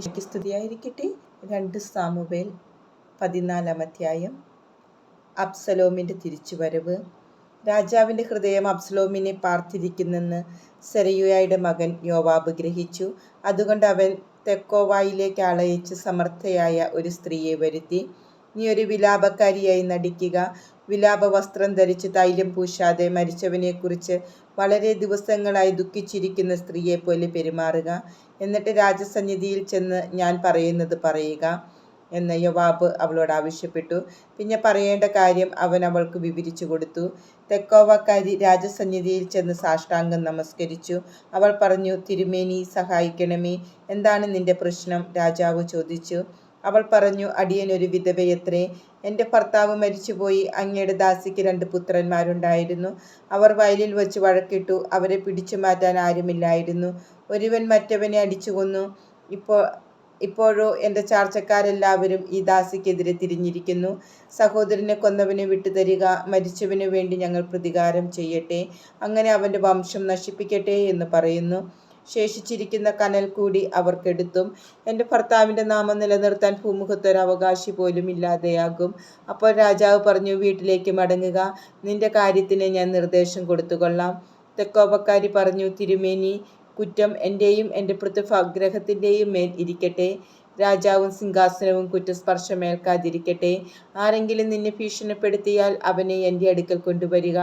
സ്തുതിയായിരിക്കട്ടെ രണ്ട് സാമുവേൽ പതിനാലാം അധ്യായം അബ്സലോമിന്റെ തിരിച്ചുവരവ്. രാജാവിന്റെ ഹൃദയം അബ്സലോമിനെ പാർത്തിരിക്കുന്നെന്ന് സെരയുയായുടെ മകൻ യോവാബ് ഗ്രഹിച്ചു. അതുകൊണ്ട് അവൻ തെക്കോവായിലേക്ക് ആളയച്ച് സമർത്ഥയായ ഒരു സ്ത്രീയെ വരുത്തി. നീ ഒരു വിലാപക്കാരിയായി നടിക്കുക. വിലാപ വസ്ത്രം ധരിച്ച് തൈലം പൂശാതെ മരിച്ചവനെക്കുറിച്ച് വളരെ ദിവസങ്ങളായി ദുഃഖിച്ചിരിക്കുന്ന സ്ത്രീയെ പോലെ പെരുമാറുക. എന്നിട്ട് രാജസന്നിധിയിൽ ചെന്ന് ഞാൻ പറയുന്നത് പറയുക എന്ന് യവാബ് അവളോട് ആവശ്യപ്പെട്ടു. പിന്നെ പറയേണ്ട കാര്യം അവൻ അവൾക്ക് വിവരിച്ചു കൊടുത്തു. തെക്കോവക്കാരി രാജസന്നിധിയിൽ ചെന്ന് സാഷ്ടാംഗം നമസ്കരിച്ചു. അവൾ പറഞ്ഞു തിരുമേനി സഹായിക്കണമേ. എന്താണ് നിന്റെ പ്രശ്നം? രാജാവ് ചോദിച്ചു. അവൾ പറഞ്ഞു അടിയൻ ഒരു വിധവയത്രേ എന്റെ ഭർത്താവ് മരിച്ചുപോയി. അങ്ങയുടെ ദാസിക്ക് രണ്ട് പുത്രന്മാരുണ്ടായിരുന്നു. അവർ വയലിൽ വച്ച് വഴക്കിട്ടു. അവരെ പിടിച്ചു മാറ്റാൻ ആരുമില്ലായിരുന്നു. ഒരുവൻ മറ്റവനെ അടിച്ചു കൊന്നു. ഇപ്പോ ഇപ്പോഴോ എന്റെ ചാർച്ചക്കാരെല്ലാവരും ഈ ദാസിക്കെതിരെ തിരിഞ്ഞിരിക്കുന്നു. സഹോദരനെ കൊന്നവനെ വിട്ടുതരിക. മരിച്ചവനു വേണ്ടി ഞങ്ങൾ പ്രതികാരം ചെയ്യട്ടെ. അങ്ങനെ അവന്റെ വംശം നശിപ്പിക്കട്ടെ എന്ന് പറയുന്നു. ശേഷിച്ചിരിക്കുന്ന കനൽ കൂടി അവർക്കെടുത്തും. എന്റെ ഭർത്താവിന്റെ നാമം നിലനിർത്താൻ ഭൂമുഖത്തൊരവകാശി പോലും ഇല്ലാതെയാകും. അപ്പോൾ രാജാവ് പറഞ്ഞു വീട്ടിലേക്ക് മടങ്ങുക. നിന്റെ കാര്യത്തിന് ഞാൻ നിർദ്ദേശം കൊടുത്തുകൊള്ളാം. തെക്കോപക്കാരി പറഞ്ഞു തിരുമേനി കുറ്റം എന്റെയും എന്റെ പൃഥ്വഗ്രഹത്തിന്റെയും മേൽ ഇരിക്കട്ടെ. രാജാവും സിംഹാസനവും കുറ്റസ്പർശമേൽക്കാതിരിക്കട്ടെ. ആരെങ്കിലും നിന്നെ ഭീഷണിപ്പെടുത്തിയാൽ അവനെ എന്റെ അടുക്കൽ കൊണ്ടുവരിക.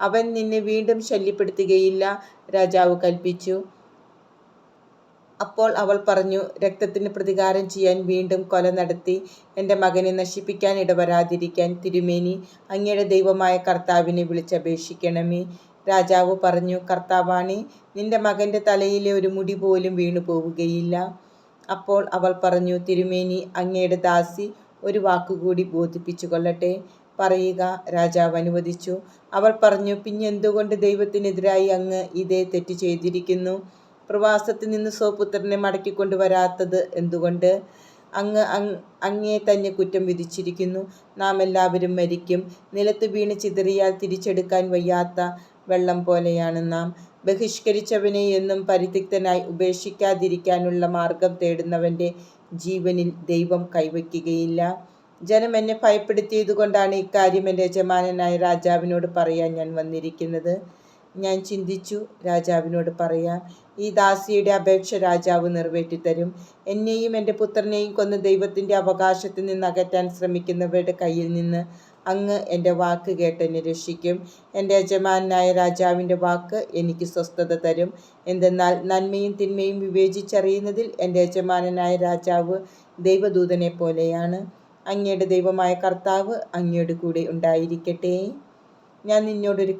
അവൻ നിന്നെ വീണ്ടും ശല്യപ്പെടുത്തുകയില്ല. രാജാവ് കൽപ്പിച്ചു. അപ്പോൾ അവൾ പറഞ്ഞു രക്തത്തിന് പ്രതികാരം ചെയ്യാൻ വീണ്ടും കൊല നടത്തി എന്റെ മകനെ നശിപ്പിക്കാൻ ഇടവരാതിരിക്കാൻ തിരുമേനി അങ്ങയുടെ ദൈവമായ കർത്താവിനെ വിളിച്ചപേക്ഷിക്കണമേ. രാജാവ് പറഞ്ഞു കർത്താവാണി നിന്റെ മകന്റെ തലയിലെ ഒരു മുടി പോലും വീണു പോവുകയില്ല. അപ്പോൾ അവൾ പറഞ്ഞു തിരുമേനി അങ്ങയുടെ ദാസി ഒരു വാക്കുകൂടി ബോധിപ്പിച്ചു കൊള്ളട്ടെ പറയുക രാജാവ് അനുവദിച്ചു. അവൾ പറഞ്ഞു പിന്നെന്തുകൊണ്ട് ദൈവത്തിനെതിരായി അങ്ങ് ഇതേ തെറ്റ് ചെയ്തിരിക്കുന്നു? പ്രവാസത്തിൽ നിന്ന് സ്വപുത്രനെ മടക്കിക്കൊണ്ടുവരാത്തത് എന്തുകൊണ്ട്? അങ്ങ് അങ്ങേ തന്നെ കുറ്റം വിധിച്ചിരിക്കുന്നു. നാം എല്ലാവരും മരിക്കും. നിലത്ത് വീണ് ചിതറിയാൽ തിരിച്ചെടുക്കാൻ വയ്യാത്ത വെള്ളം പോലെയാണ് നാം. ബഹിഷ്കരിച്ചവനെ എന്നും പരിത്യക്തനായി ഉപേക്ഷിക്കാതിരിക്കാനുള്ള മാർഗം തേടുന്നവന്റെ ജീവനിൽ ദൈവം കൈവയ്ക്കുകയില്ല. ജനം എന്നെ ഭയപ്പെടുത്തിയതുകൊണ്ടാണ് ഇക്കാര്യം എന്റെ യജമാനനായ രാജാവിനോട് പറയാൻ ഞാൻ വന്നിരിക്കുന്നത്. ഞാൻ ചിന്തിച്ചു രാജാവിനോട് പറയാം. ഈ ദാസിയുടെ അപേക്ഷ രാജാവ് നിറവേറ്റിത്തരും. എന്നെയും എന്റെ പുത്രനെയും കൊന്ന് ദൈവത്തിന്റെ അവകാശത്തിൽ നിന്ന് അകറ്റാൻ ശ്രമിക്കുന്നവരുടെ കയ്യിൽ നിന്ന് അങ്ങ് എന്റെ വാക്ക് കേട്ടെന്നെ രക്ഷിക്കും. എന്റെ യജമാനായ രാജാവിന്റെ വാക്ക് എനിക്ക് സ്വസ്ഥത തരും. എന്തെന്നാൽ നന്മയും തിന്മയും വിവേചിച്ചറിയുന്നതിൽ എന്റെ യജമാനനായ രാജാവ് ദൈവദൂതനെ പോലെയാണ്. അങ്ങയുടെ ദൈവമായ കർത്താവ് അങ്ങയുടെ കൂടെ ഉണ്ടായിരിക്കട്ടെ. ഞാൻ നിന്നോടൊരു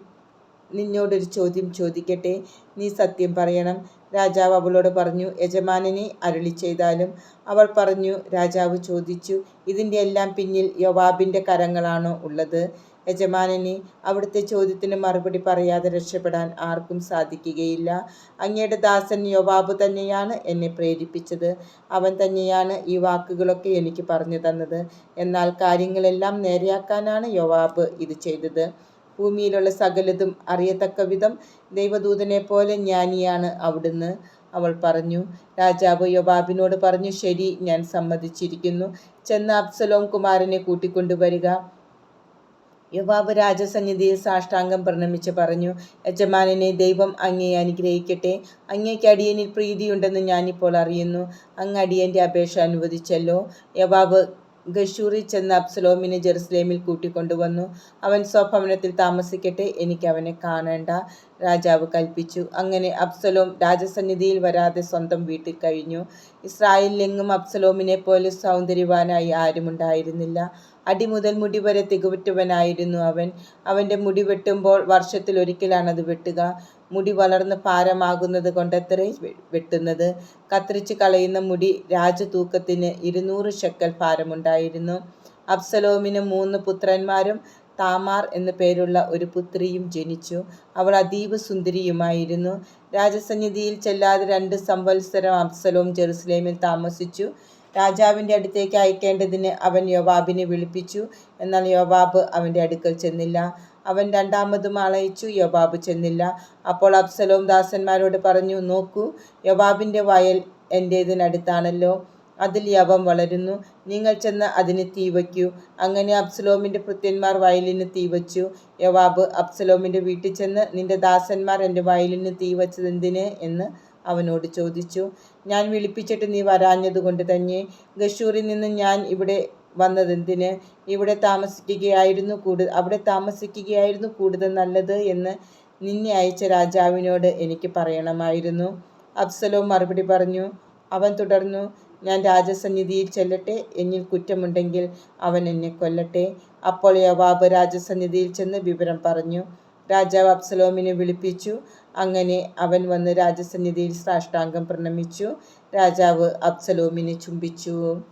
നിന്നോടൊരു ചോദ്യം ചോദിക്കട്ടെ. നീ സത്യം പറയണം. രാജാവ് അവളോട് പറഞ്ഞു യജമാനനെ അരുളി ചെയ്താലും അവൾ പറഞ്ഞു രാജാവ് ചോദിച്ചു ഇതിന്റെ എല്ലാം പിന്നിൽ യോവാബിന്റെ കരങ്ങളാണോ ഉള്ളത്? യജമാനനെ അവിടുത്തെ ചോദ്യത്തിന് മറുപടി പറയാതെ രക്ഷപ്പെടാൻ ആർക്കും സാധിക്കുകയില്ല. അങ്ങയുടെ ദാസൻ യോവാബ് തന്നെയാണ് എന്നെ പ്രേരിപ്പിച്ചത്. അവൻ തന്നെയാണ് ഈ വാക്കുകളൊക്കെ എനിക്ക് പറഞ്ഞു തന്നത്. എന്നാൽ കാര്യങ്ങളെല്ലാം നേരെയാക്കാനാണ് യോവാബ് ഇത് ചെയ്തത്. ഭൂമിയിലുള്ള സകലതും അറിയത്തക്ക വിധം ദൈവദൂതനെ പോലെ ജ്ഞാനിയാണ് അവിടുന്ന്. അവൾ പറഞ്ഞു രാജാവ് യോബാബിനോട് പറഞ്ഞു ശരി ഞാൻ സമ്മതിച്ചിരിക്കുന്നു. ചെന്ന് അബ്സലോം കുമാരനെ കൂട്ടിക്കൊണ്ടുവരിക. യുവാവ് രാജസന്നിധിയിൽ സാഷ്ടാംഗം പ്രണമിച്ച് പറഞ്ഞു യജമാനനെ ദൈവം അങ്ങേ അനുഗ്രഹിക്കട്ടെ. അങ്ങേക്ക് അടിയനിൽ പ്രീതിയുണ്ടെന്ന് ഞാനിപ്പോൾ അറിയുന്നു. അങ്ങ് അടിയന്റെ അപേക്ഷ അനുവദിച്ചല്ലോ. യവാബ് ഗഷൂറിൽ ചെന്ന് അബ്സലോമിനെ ജെറുസലേമിൽ കൂട്ടിക്കൊണ്ടുവന്നു. അവൻ സ്വഭവനത്തിൽ താമസിക്കട്ടെ എനിക്ക് അവനെ കാണേണ്ട. രാജാവ് കൽപ്പിച്ചു. അങ്ങനെ അബ്സലോം രാജസന്നിധിയിൽ വരാതെ സ്വന്തം വീട്ടിൽ കഴിഞ്ഞു. ഇസ്രായേലിലെങ്ങും അബ്സലോമിനെ പോലെ സൗന്ദര്യവാനായി ആരുമുണ്ടായിരുന്നില്ല. അടിമുതൽ മുടി വരെ തികവുറ്റവനായിരുന്നു അവൻ. അവന്റെ മുടി വെട്ടുമ്പോൾ വർഷത്തിൽ ഒരിക്കലാണ് അത് വെട്ടുക. മുടി വളർന്ന് ഭാരമാകുന്നത് കൊണ്ടത്രേ വെട്ടുന്നത്? കത്തിരിച്ച് കളയുന്ന മുടി രാജതൂക്കത്തിന് ഇരുന്നൂറ് ശക്കൽ ഭാരമുണ്ടായിരുന്നു. അബ്സലോമിന് മൂന്ന് പുത്രന്മാരും താമാർ എന്നു പേരുള്ള ഒരു പുത്രിയും ജനിച്ചു. അവൾ അതീവ സുന്ദരിയുമായിരുന്നു. രാജസന്നിധിയിൽ ചെല്ലാതെ രണ്ട് സംവത്സരം അബ്സലോം ജെറുസലേമിൽ താമസിച്ചു. രാജാവിന്റെ അടുത്തേക്ക് അയക്കേണ്ടതിന് അവൻ യോവാബിനെ വിളിപ്പിച്ചു. എന്നാൽ യോവാബ് അവന്റെ അടുക്കൽ ചെന്നില്ല. അവൻ രണ്ടാമതും ആളയച്ചു യോബാബ് ചെന്നില്ല. അപ്പോൾ അബ്സലോം ദാസന്മാരോട് പറഞ്ഞു നോക്കൂ യോബാബിന്റെ വയൽ എന്റേതിനടുത്താണല്ലോ. അതിൽ യവം വളരുന്നു. നിങ്ങൾ ചെന്ന് അതിന് തീ വയ്ക്കൂ. അങ്ങനെ അബ്സലോമിന്റെ ഭൃത്യന്മാർ വയലിന് തീ വച്ചു. യോവാബ് അബ്സലോമിന്റെ വീട്ടിൽ ചെന്ന് നിന്റെ ദാസന്മാർ എന്റെ വയലിന് തീ വച്ചതെന്തിന്? എന്ന് അവനോട് ചോദിച്ചു ഞാൻ വിളിപ്പിച്ചിട്ട് നീ വരാഞ്ഞതുകൊണ്ട് തന്നെ ഗഷൂറിൽ നിന്ന് ഞാൻ ഇവിടെ വന്നതെന്തിന്? ഇവിടെ താമസിക്കുകയായിരുന്നു കൂടു അവിടെ താമസിക്കുകയായിരുന്നു കൂടുതൽ നല്ലത് എന്ന് നിന്നെ അയച്ച രാജാവിനോട് എനിക്ക് പറയണമായിരുന്നു. അഫ്സലോ മറുപടി പറഞ്ഞു അവൻ തുടർന്നു ഞാൻ രാജസന്നിധിയിൽ ചെല്ലട്ടെ എന്നിൽ കുറ്റമുണ്ടെങ്കിൽ അവൻ എന്നെ കൊല്ലട്ടെ. അപ്പോൾ യവാബ് രാജസന്നിധിയിൽ ചെന്ന് വിവരം പറഞ്ഞു രാജാവ് അബ്സലോമിനെ വിളിപ്പിച്ചു. അങ്ങനെ അവൻ വന്ന് രാജസന്നിധിയിൽ സാഷ്ടാംഗം പ്രണമിച്ചു. രാജാവ് അബ്സലോമിനെ ചുംബിച്ചു.